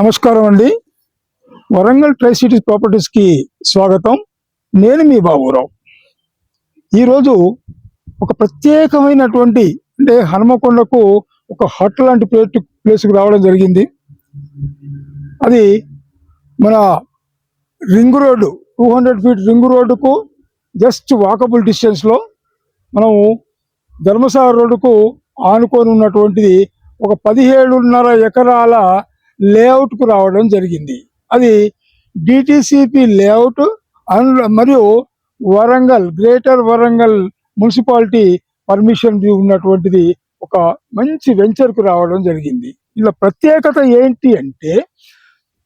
నమస్కారం అండి. Warangal tri cities ప్రాపర్టీస్కి స్వాగతం. నేను మీ బాబురావు. ఈరోజు ఒక ప్రత్యేకమైనటువంటి అంటే హనుమకొండకు ఒక హట్ లాంటి ప్లేట్ ప్లేస్కి రావడం జరిగింది. అది మన ring road two hundred feet ring రోడ్డుకు జస్ట్ వాకబుల్ డిస్టెన్స్లో మనము ధర్మసాగర్ రోడ్డుకు ఆనుకొని ఉన్నటువంటిది ఒక పదిహేడున్నర ఎకరాల లేఅవుట్కు రావడం జరిగింది. అది డిటిసిపి లేఅవుట్ అండ్ మరియు Warangal greater Warangal municipality permission ఉన్నటువంటిది ఒక మంచి వెంచర్కు రావడం జరిగింది. ఇలా ప్రత్యేకత ఏంటి అంటే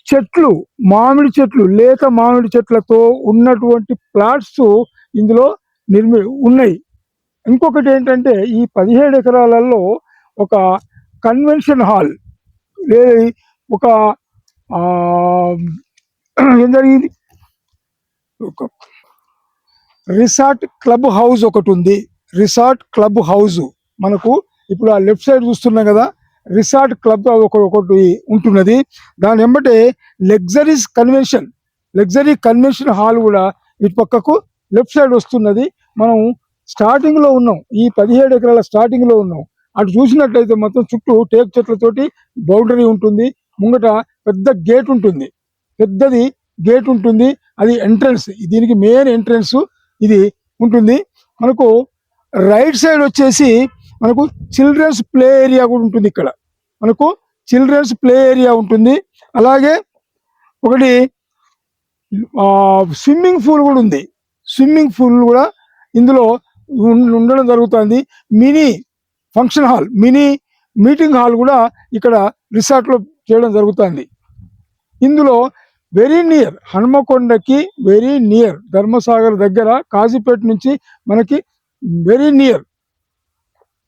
చెట్లు మామిడి చెట్లు లేత మామిడి చెట్లతో ఉన్నటువంటి ప్లాట్స్ ఇందులో నిర్మి ఉన్నాయి. ఇంకొకటి ఏంటంటే ఈ పదిహేడు ఎకరాలలో ఒక కన్వెన్షన్ హాల్ లేదా ఒక ఆ, ఏం జరిగింది? ఒక రిసార్ట్ క్లబ్ హౌస్ ఒకటి ఉంది. రిసార్ట్ క్లబ్ హౌస్ మనకు ఇప్పుడు ఆ లెఫ్ట్ సైడ్ చూస్తున్నాం కదా రిసార్ట్ క్లబ్ ఒకటి ఉంటున్నది. దాని వెంబటే luxuries convention luxury convention hall కూడా ఇటు పక్కకు లెఫ్ట్ సైడ్ వస్తున్నది. మనం స్టార్టింగ్లో ఉన్నాం. ఈ పదిహేడు ఎకరాల స్టార్టింగ్లో ఉన్నాం. అటు చూసినట్లయితే మొత్తం చుట్టూ టేక్ చెట్లతోటి బౌండరీ ఉంటుంది. ముంగట పెద్ద గేట్ ఉంటుంది. పెద్దది గేట్ ఉంటుంది. అది ఎంట్రన్స్. దీనికి మెయిన్ ఎంట్రన్స్ ఇది ఉంటుంది. మనకు రైట్ సైడ్ వచ్చేసి మనకు చిల్డ్రన్స్ ప్లే ఏరియా కూడా ఉంటుంది ఇక్కడ. మనకు చిల్డ్రన్స్ ప్లే ఏరియా ఉంటుంది. అలాగే ఒకటి స్విమ్మింగ్ పూల్ కూడా ఉంది. స్విమ్మింగ్ పూల్ కూడా ఇందులో ఉండడం జరుగుతుంది. Mini function hall mini meeting hall కూడా ఇక్కడ రిసార్ట్లో చేయడం జరుగుతుంది. ఇందులో వెరీ నియర్ హనుమకొండకి వెరీ నియర్ ధర్మసాగర్ దగ్గర కాజీపేట నుంచి మనకి వెరీ నియర్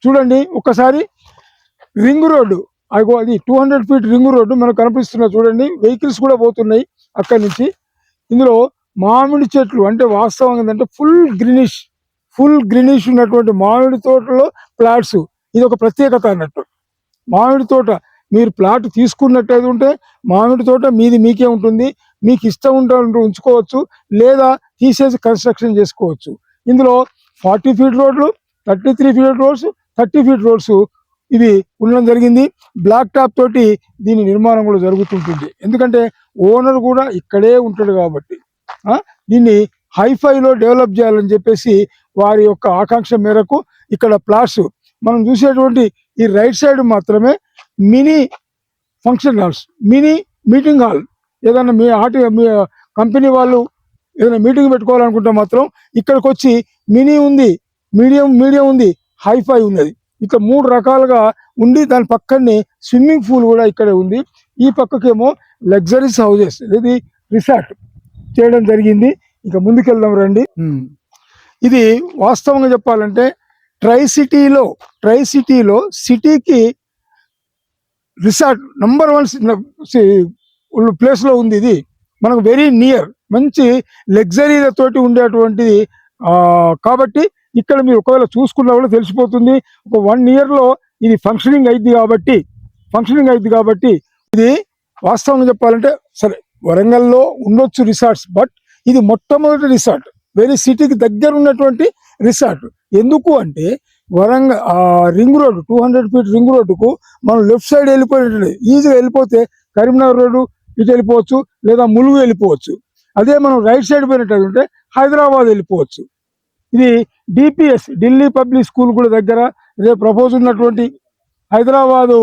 చూడండి ఒక్కసారి రింగ్ రోడ్డు అగో అది two hundred feet ring road మనకు కనిపిస్తున్నా చూడండి వెహికల్స్ కూడా పోతున్నాయి అక్కడి నుంచి. ఇందులో మామిడి చెట్లు అంటే వాస్తవం ఏంటంటే ఫుల్ గ్రీనిష్ ఫుల్ గ్రీనిష్ ఉన్నటువంటి మామిడి తోటలో ప్లాట్స్. ఇది ఒక ప్రత్యేకత అన్నట్టు. మామిడి తోట మీరు ప్లాట్ తీసుకున్నట్టయితే ఉంటే మామిడి తోట మీది మీకే ఉంటుంది. మీకు ఇష్టం ఉంటే ఉంచుకోవచ్చు. లేదా తీసేసి కన్స్ట్రక్షన్ చేసుకోవచ్చు. ఇందులో ఫార్టీ ఫీట్ రోడ్లు thirty three feet roads thirty feet roads ఇవి ఉండడం జరిగింది. బ్లాక్ టాప్ తోటి దీని నిర్మాణం కూడా జరుగుతుంటుంది. ఎందుకంటే ఓనర్ కూడా ఇక్కడే ఉంటాడు కాబట్టి. దీన్ని హైఫైలో డెవలప్ చేయాలని చెప్పేసి వారి యొక్క ఆకాంక్ష మేరకు ఇక్కడ ప్లాట్స్ మనం చూసేటువంటి ఈ రైట్ సైడ్ మాత్రమే mini function halls mini meeting hall. ఏదైనా మీ ఆటి మీ కంపెనీ వాళ్ళు ఏదైనా మీటింగ్ పెట్టుకోవాలనుకుంటే మాత్రం ఇక్కడికి వచ్చి మినీ ఉంది మీడియం మీడియం ఉంది హైఫై ఉన్నది. ఇట్లా మూడు రకాలుగా ఉండి దాని పక్కనే స్విమ్మింగ్ పూల్ కూడా ఇక్కడే ఉంది. ఈ పక్కకేమో లగ్జరీస్ హౌజెస్ ఇది రిసార్ట్ చేయడం జరిగింది. ఇక ముందుకెళ్దాం రండి. ఇది వాస్తవంగా చెప్పాలంటే ట్రై సిటీలో ట్రై సిటీలో సిటీకి రిసార్ట్ నంబర్ వన్ ప్లేస్లో ఉంది ఇది. మనకు వెరీ నియర్. మంచి లగ్జరీలతోటి ఉండేటువంటిది. కాబట్టి ఇక్కడ మీరు ఒకవేళ చూసుకున్నా కూడా తెలిసిపోతుంది. ఒక వన్ ఇయర్లో ఇది ఫంక్షనింగ్ అయింది కాబట్టి ఫంక్షనింగ్ అయింది కాబట్టి ఇది వాస్తవంగా చెప్పాలంటే సరే వరంగల్లో ఉండొచ్చు రిసార్ట్స్ బట్ ఇది మొట్టమొదటి రిసార్ట్. వెరీ సిటీకి దగ్గర ఉన్నటువంటి రిసార్ట్. ఎందుకు అంటే Warangal ring road two hundred feet ring రోడ్డుకు మనం లెఫ్ట్ సైడ్ వెళ్ళిపోయినట్టు ఈజీగా వెళ్ళిపోతే కరీంనగర్ రోడ్డు ఇటు వెళ్ళిపోవచ్చు లేదా ములుగు వెళ్ళిపోవచ్చు. అదే మనం రైట్ సైడ్ పోయినట్టు హైదరాబాద్ వెళ్ళిపోవచ్చు. ఇది డిపిఎస్ ఢిల్లీ పబ్లిక్ స్కూల్ కూడా దగ్గర. రేపు ప్రపోజ్ ఉన్నటువంటి హైదరాబాదు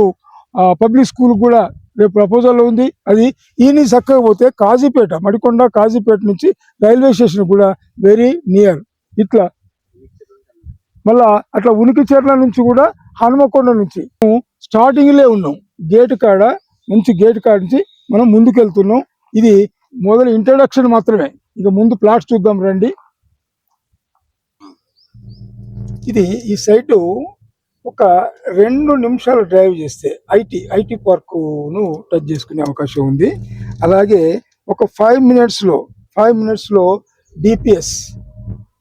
పబ్లిక్ స్కూల్ కూడా రేపు ప్రపోజల్ ఉంది. అది ఈయన చక్కగా పోతే కాజీపేట మడికొండ కాజీపేట నుంచి రైల్వే స్టేషన్ కూడా వెరీ నియర్ ఇట్లా మళ్ళా అట్లా ఉనికిచెర్ల నుంచి కూడా హనుమకొండ నుంచి స్టార్టింగ్ లే ఉన్నాం గేట్ కాడ మంచి గేట్ కాడ నుంచి మనం ముందుకు వెళ్తున్నాం ఇది మొదలు ఇంట్రడక్షన్ మాత్రమే. ఇక ముందు ప్లాట్స్ చూద్దాం రండి. ఇది ఈ సైటు ఒక రెండు నిమిషాలు డ్రైవ్ చేస్తే ఐటీ ఐటీ పార్కును టచ్ చేసుకునే అవకాశం ఉంది. అలాగే ఒక ఫైవ్ మినిట్స్లో ఫైవ్ మినిట్స్లో డిపిఎస్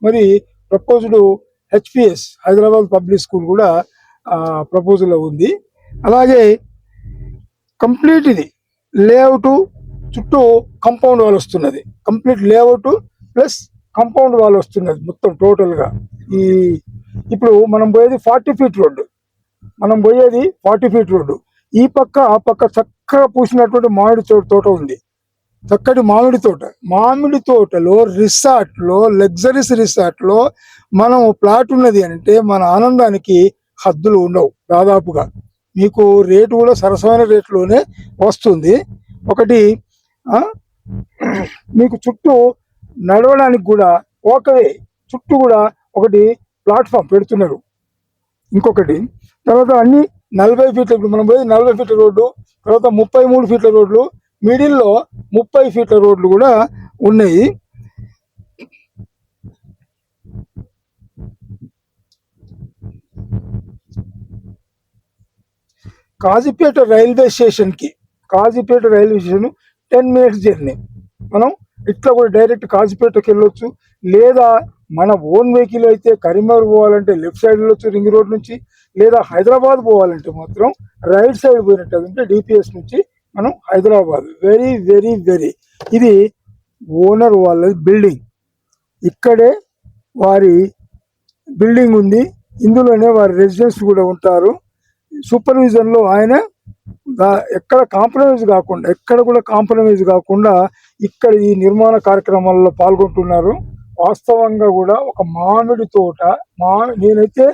మరి proposed HPS Hyderabad public school కూడా ప్రపోజల్లో ఉంది. అలాగే కంప్లీట్ ఇది. లేఅవుట్ చుట్టూ కంపౌండ్ వాల్ వస్తున్నది. Complete layout plus compound wall వస్తున్నది మొత్తం టోటల్గా ఈ ఇప్పుడు మనం పోయేది ఫార్టీ ఫీట్ రోడ్డు. మనం పోయేది ఫార్టీ ఫీట్ రోడ్డు. ఈ పక్క ఆ పక్క చక్కగా పూసినటువంటి మామిడి తోట ఉంది. చక్కటి మామిడి తోట. మామిడి తోటలో రిసార్ట్లో లగ్జరీస్ రిసార్ట్లో మనం ప్లాట్ ఉన్నది అంటే మన ఆనందానికి హద్దులు ఉండవు దాదాపుగా. మీకు రేటు కూడా సరసమైన రేట్లోనే వస్తుంది. ఒకటి మీకు చుట్టూ నడవడానికి కూడా ఒకవే చుట్టూ కూడా ఒకటి ప్లాట్ఫామ్ పెడుతున్నారు. ఇంకొకటి తర్వాత అన్ని నలభై ఫీట్ల ఇప్పుడు మనం పోయి నలభై ఫీట్ల రోడ్డు తర్వాత ముప్పై మూడు ఫీట్ల రోడ్లు మిడిల్లో ముప్పై ఫీట్ల రోడ్లు కూడా ఉన్నాయి. కాజీపేట రైల్వే స్టేషన్కి Kazipet railway station ten minutes journey. మనం ఇట్లా కూడా డైరెక్ట్ కాజీపేటకి వెళ్ళొచ్చు. లేదా మన ఓన్ వెహికల్ అయితే కరీంనగర్ పోవాలంటే లెఫ్ట్ సైడ్ వెళ్ళొచ్చు రింగ్ రోడ్ నుంచి లేదా హైదరాబాద్ పోవాలంటే మాత్రం రైట్ సైడ్ పోయినట్టు అంటే డిపిఎస్ నుంచి మనం హైదరాబాద్. వెరీ వెరీ వెరీ ఇది ఓనర్ వాళ్ళ బిల్డింగ్. ఇక్కడే వారి బిల్డింగ్ ఉంది. ఇందులోనే వారి రెసిడెన్స్ కూడా ఉంటారు. సూపర్విజన్లో ఆయన ఎక్కడ కాంప్రమైజ్ కాకుండా ఎక్కడ కూడా కాంప్రమైజ్ కాకుండా ఇక్కడ ఈ నిర్మాణ కార్యక్రమాల్లో పాల్గొంటున్నారు. వాస్తవంగా కూడా ఒక మామిడి తోట మా నేనైతే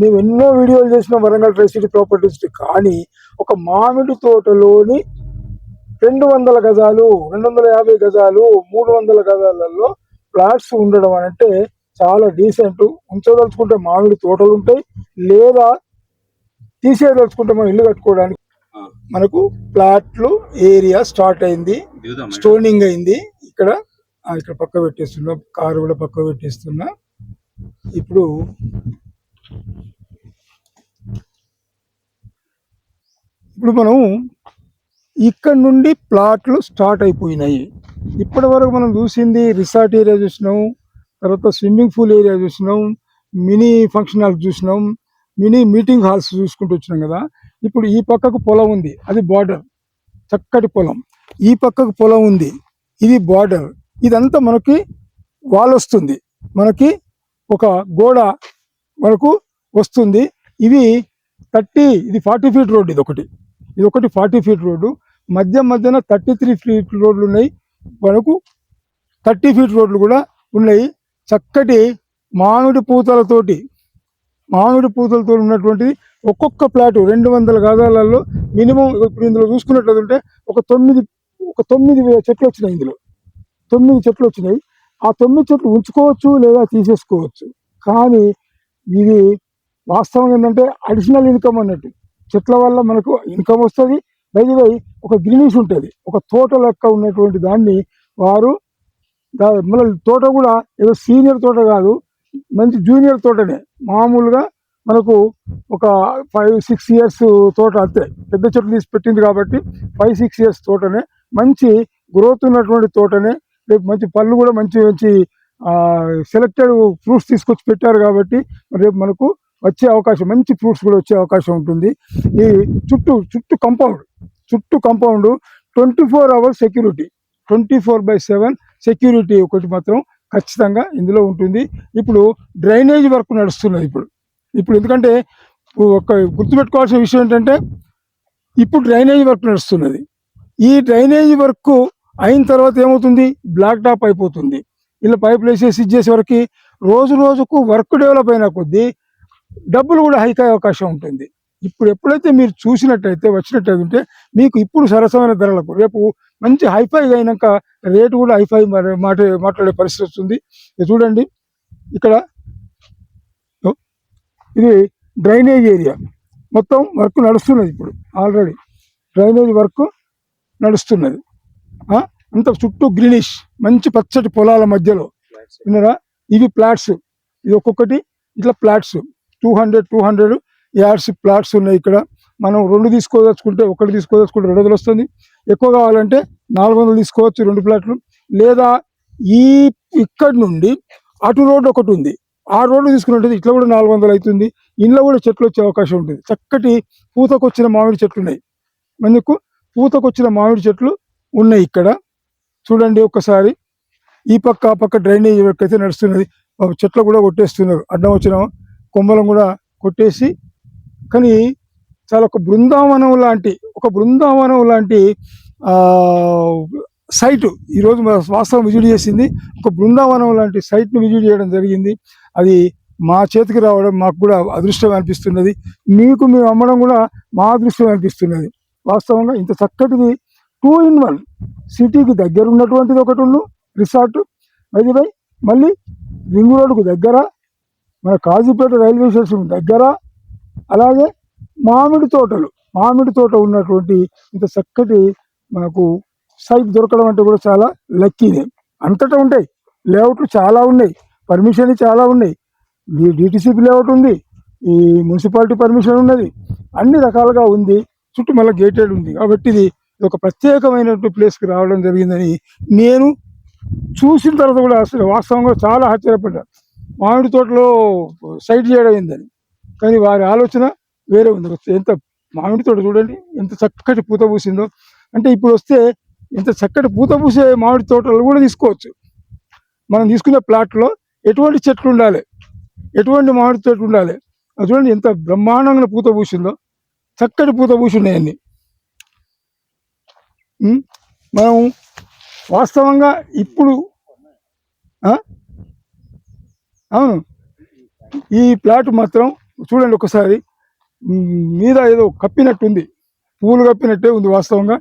మేము ఎన్నో వీడియోలు చేసిన వరంగల్ ట్రై సిటీ ప్రాపర్టీస్ కానీ ఒక మామిడి తోటలోని రెండు వందల గజాలు రెండు వందల యాభై గజాలు మూడు వందల గజాలలో ఫ్లాట్స్ ఉండడం అంటే చాలా డీసెంట్ ఉంచదలుచుకుంటే మామిడి తోటలు ఉంటాయి లేదా తీసేయదలుచుకుంటే మనం ఇల్లు కట్టుకోవడానికి మనకు ప్లాట్లు ఏరియా స్టార్ట్ అయింది. స్టోనింగ్ అయింది. ఇక్కడ ఇక్కడ పక్క పెట్టేస్తున్నా కారు కూడా పక్క పెట్టేస్తున్నా. ఇప్పుడు ఇప్పుడు మనం ఇక్కడ నుండి ప్లాట్లు స్టార్ట్ అయిపోయినాయి. ఇప్పటి వరకు మనం చూసింది రిసార్ట్ ఏరియా చూసినాం తర్వాత స్విమ్మింగ్ పూల్ ఏరియా చూసినాం మినీ ఫంక్షన్ హాల్స్ చూసినాం మినీ మీటింగ్ హాల్స్ చూసుకుంటూ వచ్చినాం కదా. ఇప్పుడు ఈ పక్కకు పొలం ఉంది అది బార్డర్ చక్కటి పొలం. ఈ పక్కకు పొలం ఉంది ఇది బార్డర్. ఇదంతా మనకి వాల్ వస్తుంది. మనకి ఒక గోడ మనకు వస్తుంది. ఇవి థర్టీ ఇది ఫార్టీ ఫీట్ రోడ్ ఇది ఒకటి. ఇది ఒకటి ఫార్టీ ఫీట్ రోడ్డు. మధ్య మధ్యన థర్టీ త్రీ ఫీట్ రోడ్లు ఉన్నాయి. మనకు థర్టీ ఫీట్ రోడ్లు కూడా ఉన్నాయి. చక్కటి మామిడి పూతలతోటి మామిడి పూతలతో ఉన్నటువంటి ఒక్కొక్క ప్లాటు రెండు వందల గజాలలో మినిమం ఇప్పుడు ఇందులో చూసుకున్నట్లయితే ఒక తొమ్మిది ఒక తొమ్మిది చెట్లు వచ్చినాయి ఇందులో. తొమ్మిది చెట్లు వచ్చినాయి. ఆ తొమ్మిది చెట్లు ఉంచుకోవచ్చు లేదా తీసేసుకోవచ్చు. కానీ ఇది వాస్తవం ఏంటంటే అడిషనల్ ఇన్కమ్ అన్నట్టు. చెట్ల వల్ల మనకు ఇన్కమ్ వస్తుంది. బయలువై ఒక గ్రీనిష్ ఉంటుంది. ఒక తోట లెక్క ఉన్నటువంటి దాన్ని వారు మళ్ళీ తోట కూడా ఏదో సీనియర్ తోట కాదు మంచి జూనియర్ తోటనే. మామూలుగా మనకు ఒక ఫైవ్ సిక్స్ ఇయర్స్ తోట అంతే. పెద్ద చెట్లు తీసి పెట్టింది కాబట్టి ఫైవ్ సిక్స్ ఇయర్స్ తోటనే. మంచి గ్రోత్ ఉన్నటువంటి తోటనే. రేపు మంచి పళ్ళు కూడా మంచి మంచి సెలెక్టెడ్ ఫ్రూట్స్ తీసుకొచ్చి పెట్టారు కాబట్టి రేపు మనకు వచ్చే అవకాశం మంచి ఫ్రూట్స్ కూడా వచ్చే అవకాశం ఉంటుంది. ఈ చుట్టూ చుట్టూ కంపౌండ్ చుట్టూ compound twenty four hours security twenty four by seven security ఒకటి మాత్రం ఖచ్చితంగా ఇందులో ఉంటుంది. ఇప్పుడు డ్రైనేజ్ వర్క్ నడుస్తున్నది ఇప్పుడు. ఇప్పుడు ఎందుకంటే ఒక గుర్తుపెట్టుకోవాల్సిన విషయం ఏంటంటే ఇప్పుడు డ్రైనేజ్ వర్క్ నడుస్తున్నది. ఈ డ్రైనేజ్ వర్క్ అయిన తర్వాత ఏమవుతుంది? బ్లాక్ టాప్ అయిపోతుంది. ఇలా పైపులు వేసేసి ఇచ్చేసే వరకు రోజు రోజుకు వర్క్ డెవలప్ అయిన కొద్దీ డబ్బులు కూడా హైక్ అయ్యే అవకాశం ఉంటుంది. ఇప్పుడు ఎప్పుడైతే మీరు చూసినట్టయితే వచ్చినట్టయితే మీకు ఇప్పుడు సరసమైన ధరలకు రేపు మంచి హైఫై అయినాక రేటు కూడా హైఫై మాట మాట్లాడే పరిస్థితి వస్తుంది. చూడండి. ఇక్కడ ఇది డ్రైనేజ్ ఏరియా. మొత్తం వర్క్ నడుస్తున్నది ఇప్పుడు. ఆల్రెడీ డ్రైనేజ్ వర్క్ నడుస్తున్నది. అంత చుట్టూ గ్రీనిష్ మంచి పచ్చటి పొలాల మధ్యలో. విన్నారా? ఇవి ప్లాట్స్. ఇది ఒక్కొక్కటి ఇట్లా plots. Two hundred two hundred yards plots ఉన్నాయి ఇక్కడ. మనం రెండు తీసుకోదలుచుకుంటే ఒకటి తీసుకోదలుచుకుంటే రెండు వందలు వస్తుంది. ఎక్కువ కావాలంటే నాలుగు వందలు తీసుకోవచ్చు రెండు ప్లాట్లు. లేదా ఈ ఇక్కడి నుండి అటు రోడ్డు ఒకటి ఉంది. ఆ రోడ్డు తీసుకున్నట్టు ఇట్లా కూడా నాలుగు వందలు అవుతుంది. ఇంట్లో కూడా చెట్లు వచ్చే అవకాశం ఉంటుంది. చక్కటి పూతకొచ్చిన మామిడి చెట్లు ఉన్నాయి. మనకు పూతకొచ్చిన మామిడి చెట్లు ఉన్నాయి ఇక్కడ. చూడండి ఒక్కసారి. ఈ పక్క ఆ పక్క డ్రైనేజ్ అయితే నడుస్తున్నది. చెట్లు కూడా కొట్టేస్తున్నారు. అడ్డం వచ్చిన కొమ్మలను కూడా కొట్టేసి కానీ చాలా ఒక బృందావనం లాంటి ఒక బృందావనం లాంటి సైటు ఈరోజు వాస్తవం విజిట్ చేసింది. ఒక బృందావనం లాంటి సైట్ను విజిట్ చేయడం జరిగింది. అది మా చేతికి రావడం మాకు కూడా అదృష్టం అనిపిస్తున్నది. మీకు మేము అమ్మడం కూడా మా అదృష్టం అనిపిస్తున్నది. వాస్తవంగా ఇంత చక్కటిది టూ ఇన్ వన్ సిటీకి దగ్గర ఉన్నటువంటిది ఒకటి ఉన్ను రిసార్ట్ అది మళ్ళీ రింగ్ రోడ్డుకు దగ్గర మన కాజీపేట రైల్వే స్టేషన్ దగ్గర అలాగే మామిడి తోటలు మామిడి తోట ఉన్నటువంటి ఇంత చక్కటి మనకు సైట్ దొరకడం అంటే కూడా చాలా లక్కీదే అంతటా ఉంటాయి. లేఅవుట్లు చాలా ఉన్నాయి. పర్మిషన్ చాలా ఉన్నాయి. ఈ డిటిసిపి లేఅవుట్ ఉంది. ఈ మున్సిపాలిటీ పర్మిషన్ ఉన్నది. అన్ని రకాలుగా ఉంది. చుట్టూ మళ్ళీ గేటెడ్ ఉంది. కాబట్టి ఇది ఒక ప్రత్యేకమైనటువంటి ప్లేస్కి రావడం జరిగిందని నేను చూసిన తర్వాత కూడా అసలు వాస్తవంగా చాలా ఆశ్చర్యపడ్డాను మామిడి తోటలో సైడ్ చేయడం ఏందని కానీ వారి ఆలోచన వేరే ఉంది. ఎంత మామిడి తోట చూడండి ఎంత చక్కటి పూత పూసిందో. అంటే ఇప్పుడు వస్తే ఎంత చక్కటి పూత పూసే మామిడి తోటలు కూడా తీసుకోవచ్చు. మనం తీసుకునే ప్లాట్లో ఎటువంటి చెట్లు ఉండాలి? ఎటువంటి మామిడి చెట్లు ఉండాలి? అది చూడండి ఎంత బ్రహ్మాండంగా పూత పూసిందో. చక్కటి పూత పూసి ఉన్నాయన్ని మనం వాస్తవంగా ఇప్పుడు అవును. ఈ ప్లాట్ మాత్రం చూడండి ఒకసారి. మీద ఏదో కప్పినట్టుంది. పూలు కప్పినట్టే ఉంది వాస్తవంగా.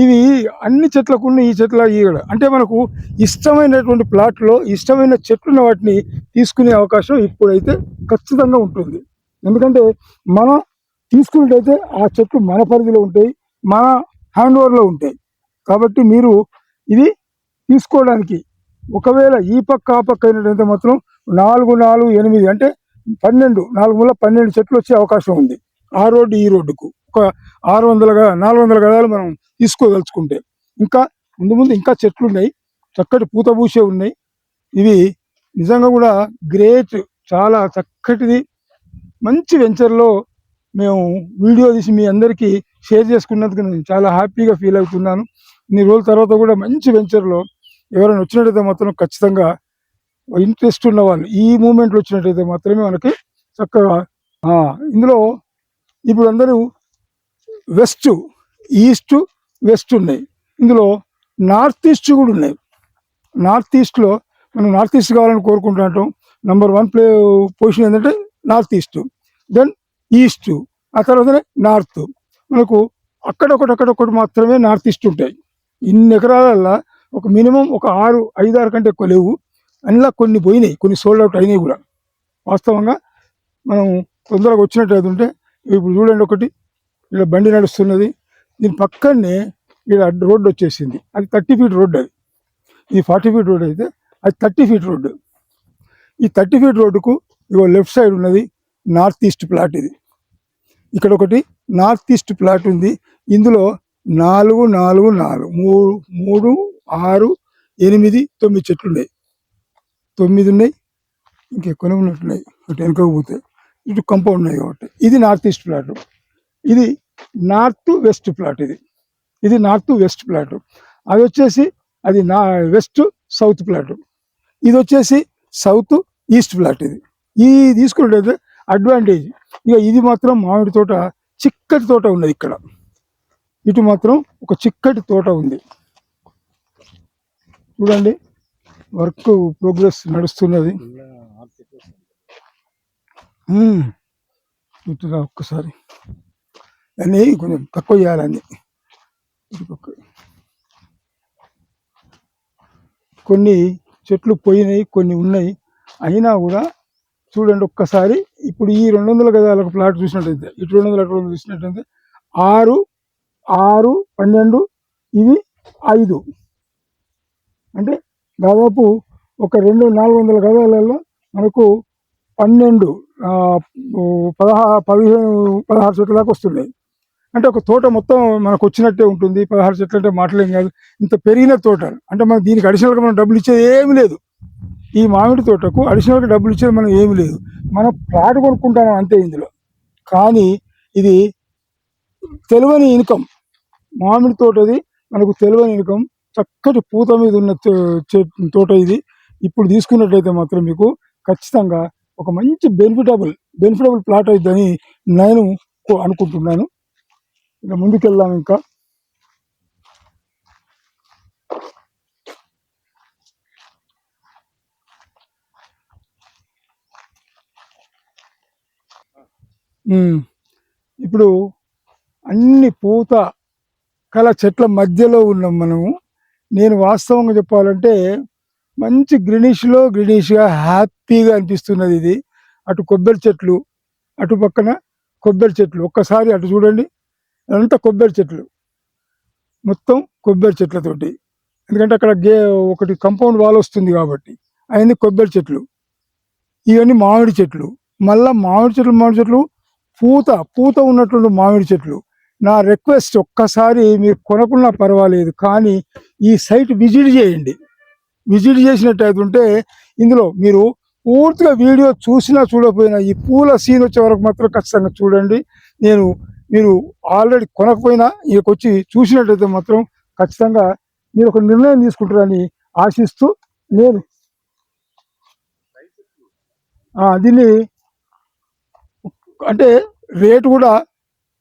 ఇవి అన్ని చెట్లకు ఉన్న ఈ చెట్ల ఈగడ. అంటే మనకు ఇష్టమైనటువంటి ప్లాట్లో ఇష్టమైన చెట్లున్న వాటిని తీసుకునే అవకాశం ఇప్పుడైతే ఖచ్చితంగా ఉంటుంది. ఎందుకంటే మనం తీసుకున్నట్టయితే ఆ చెట్లు మన పరిధిలో ఉంటాయి మన హ్యాండ్ ఓవర్లో ఉంటాయి. కాబట్టి మీరు ఇది తీసుకోవడానికి ఒకవేళ ఈ పక్క ఆ పక్క అయినట్టయితే మాత్రం నాలుగు నాలుగు ఎనిమిది అంటే పన్నెండు నాలుగు మూల పన్నెండు చెట్లు వచ్చే అవకాశం ఉంది. ఆ రోడ్డు ఈ రోడ్డుకు. ఒక ఆరు వందల నాలుగు వందల గదాలు మనం తీసుకోదలుచుకుంటే. ఇంకా ముందు ముందు ఇంకా చెట్లు ఉన్నాయి చక్కటి పూత పూసే ఉన్నాయి. ఇవి నిజంగా కూడా గ్రేట్ చాలా చక్కటిది. మంచి వెంచర్లో మేము వీడియో తీసి మీ అందరికీ షేర్ చేసుకున్నందుకు నేను చాలా హ్యాపీగా ఫీల్ అవుతున్నాను. ఇన్ని రోజుల తర్వాత కూడా మంచి వెంచర్లో ఎవరైనా వచ్చినట్టయితే మాత్రం ఖచ్చితంగా ఇంట్రెస్ట్ ఉన్న వాళ్ళు ఈ మూమెంట్లో వచ్చినట్టయితే మాత్రమే మనకి చక్కగా ఇందులో ఇప్పుడు అందరూ వెస్ట్ ఈస్ట్ వెస్ట్ ఉన్నాయి. ఇందులో నార్త్ ఈస్ట్ కూడా ఉన్నాయి. నార్త్ ఈస్ట్లో మనం నార్త్ ఈస్ట్ కావాలని కోరుకుంటుంటాం నంబర్ వన్ ప్లే పొజిషన్ ఏంటంటే నార్త్ ఈస్ట్ దెన్ ఈస్ట్ ఆ తర్వాతనే నార్త్ మనకు అక్కడొకటి అక్కడొకటి మాత్రమే నార్త్ ఈస్ట్ ఉంటాయి. ఇన్ని ఎకరాలల్లో ఒక మినిమం ఒక ఆరు ఐదు ఆరు కంటే ఎక్కువ లేవు. అందులో కొన్ని పోయినాయి కొన్ని సోల్డ్ అవుట్ అయినాయి కూడా. వాస్తవంగా మనం తొందరగా వచ్చినట్టు అయితే ఉంటే ఇప్పుడు చూడండి ఒకటి ఇలా బండి నడుస్తున్నది. దీని పక్కనే ఇలా రోడ్డు వచ్చేసింది. అది థర్టీ ఫీట్ రోడ్డు అది. ఇది ఫార్టీ ఫీట్ రోడ్ అయితే అది థర్టీ ఫీట్ రోడ్డు. ఈ థర్టీ ఫీట్ రోడ్డుకు ఇగో లెఫ్ట్ సైడ్ ఉన్నది నార్త్ ఈస్ట్ ప్లాట్ ఇది. ఇక్కడ ఒకటి నార్త్ ఈస్ట్ ప్లాట్ ఉంది. ఇందులో నాలుగు నాలుగు నాలుగు మూడు మూడు ఆరు ఎనిమిది తొమ్మిది చెట్లు ఉన్నాయి తొమ్మిది ఉన్నాయి ఇంకెక్కువనే ఉన్నట్టున్నాయి అటు వెనుకపోతే ఇటు కంపౌండ్ ఉన్నాయి కాబట్టి. ఇది నార్త్ ఈస్ట్ ప్లాట్ ఇది నార్త్ వెస్ట్ ప్లాట్ ఇది. ఇది నార్త్ వెస్ట్ ప్లాట్ అది వచ్చేసి అది నా వెస్ట్ సౌత్ ప్లాట్ ఇది వచ్చేసి సౌత్ ఈస్ట్ ప్లాట్ ఇది. ఈ తీసుకున్నట్టయితే అడ్వాంటేజ్ ఇక ఇది మాత్రం మామిడి తోట చిక్కటి తోట ఉన్నది ఇక్కడ. ఇటు మాత్రం ఒక చిక్కటి తోట ఉంది. చూడండి వర్క్ ప్రోగ్రెస్ నడుస్తున్నది. ఉమ్. ఒక్కసారి. అన్నీ కొంచెం తక్కువ చేయాలని కొన్ని చెట్లు పోయినాయి కొన్ని ఉన్నాయి. అయినా కూడా చూడండి ఒక్కసారి ఇప్పుడు ఈ రెండు వందల గజాలకు ప్లాట్ చూసినట్టయితే ఇటు రెండు వందల అటు చూసినట్టయితే ఆరు ఆరు పన్నెండు ఇవి ఐదు. అంటే దాదాపు ఒక రెండు నాలుగు వందల గజాలలో మనకు పన్నెండు పదహా పదహారు పదిహేను పదహారు చెట్ల దాకా వస్తున్నాయి. అంటే ఒక తోట మొత్తం మనకు వచ్చినట్టే ఉంటుంది. పదహారు చెట్లు అంటే మాటలేం కాదు. ఇంత పెరిగిన తోట. అంటే మనం దీనికి అడిషనల్గా మనం డబ్బులు ఇచ్చేది ఏమీ లేదు. ఈ మామిడి తోటకు అడిషనల్గా డబ్బులు ఇచ్చేది మనం ఏమి లేదు. మనం ప్లాట్ కొనుక్కుంటాం అంతే ఇందులో. కానీ ఇది తెలివని ఇన్కమ్. మామిడి తోటది మనకు తెలివని ఇన్కమ్. చక్కటి పూత మీద ఉన్న తోట ఇది. ఇప్పుడు తీసుకున్నట్లయితే మాత్రం మీకు ఖచ్చితంగా ఒక మంచి బెనిఫిటబుల్ బెనిఫిటబుల్ ప్లాట్ అవుతుందని నేను కో- అనుకుంటున్నాను. ఇంకా ముందుకెళ్దాం ఇంకా. ఇప్పుడు అన్ని పూత కల చెట్ల మధ్యలో ఉన్నాం మనము. నేను వాస్తవంగా చెప్పాలంటే మంచి గ్రీనిష్లో గ్రీనిష్గా హ్యాపీగా అనిపిస్తున్నది ఇది. అటు కొబ్బరి చెట్లు అటు పక్కన కొబ్బరి చెట్లు. ఒక్కసారి అటు చూడండి అంతా కొబ్బరి చెట్లు. మొత్తం కొబ్బరి చెట్లతోటి. ఎందుకంటే అక్కడ గే ఒకటి కంపౌండ్ వాల్ వస్తుంది కాబట్టి. అవన్నీ కొబ్బరి చెట్లు. ఇవన్నీ మామిడి చెట్లు. మళ్ళీ మామిడి చెట్లు మామిడి చెట్లు పూత పూత ఉన్నటువంటి మామిడి చెట్లు. నా రిక్వెస్ట్ ఒక్కసారి మీరు కొనకున్నా పర్వాలేదు కానీ ఈ సైట్ విజిట్ చేయండి. విజిట్ చేసినట్టయితే ఉంటే ఇందులో మీరు పూర్తిగా వీడియో చూసినా చూడకపోయినా ఈ పూల సీన్ వచ్చే వరకు మాత్రం ఖచ్చితంగా చూడండి. నేను మీరు ఆల్రెడీ కొనకపోయినా ఇక్కడికి వచ్చి చూసినట్టయితే మాత్రం ఖచ్చితంగా మీరు ఒక నిర్ణయం తీసుకుంటారని ఆశిస్తూ నేను దీన్ని అంటే రేటు కూడా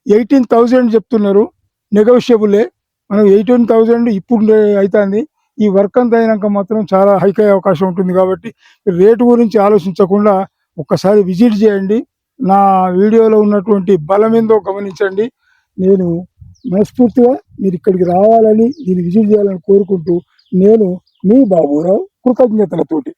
ఎయిటీన్ థౌజండ్ చెప్తున్నారు. నెగోషియబులే మనం ఎయిటీన్ థౌజండ్ ఇప్పుడు అవుతుంది ఈ వర్క్ అంతా అయినాక మాత్రం చాలా హైక్ అయ్యే అవకాశం ఉంటుంది కాబట్టి రేటు గురించి ఆలోచించకుండా ఒక్కసారి విజిట్ చేయండి. నా వీడియోలో ఉన్నటువంటి బలం ఏందో గమనించండి. నేను మనస్ఫూర్తిగా మీరు ఇక్కడికి రావాలని దీన్ని విజిట్ చేయాలని కోరుకుంటూ నేను మీ బాబురావు కృతజ్ఞతలతోటి.